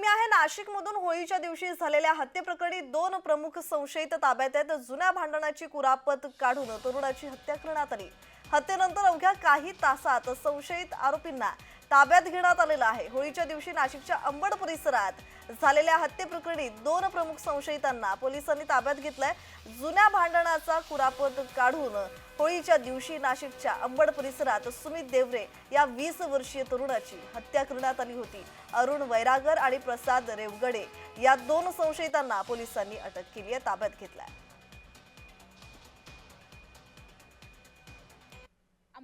बातमी आहे नाशिकमधून होळीच्या दिवशी झालेल्या हत्येप्रकरणी दोन प्रमुख संशयित ताब्यात आहेत. जुन्या भांडणाची कुरापत काढून तरुणाची हत्या करण्यात आली. हत्येनंतर अवघ्या काही तासात संशयित आरोपींना ताब्यात घेण्यात आलेलं आहे. होळीच्या दिवशी नाशिकच्या अंबड परिसरात झालेल्या हत्येप्रकरणी दोन प्रमुख संशयितांना पोलिसांनी ताब्यात घेतलाय. जुन्या भांडणाचा कुरापत काढून होळीच्या दिवशी नाशिकच्या अंबड परिसरात सुमित देवरे या वीस वर्षीय तरुणाची हत्या करण्यात आली होती. अरुण वैरागर आणि प्रसाद रेवगडे या दोन संशयितांना पोलिसांनी अटक केली आहे ताब्यात घेतलाय.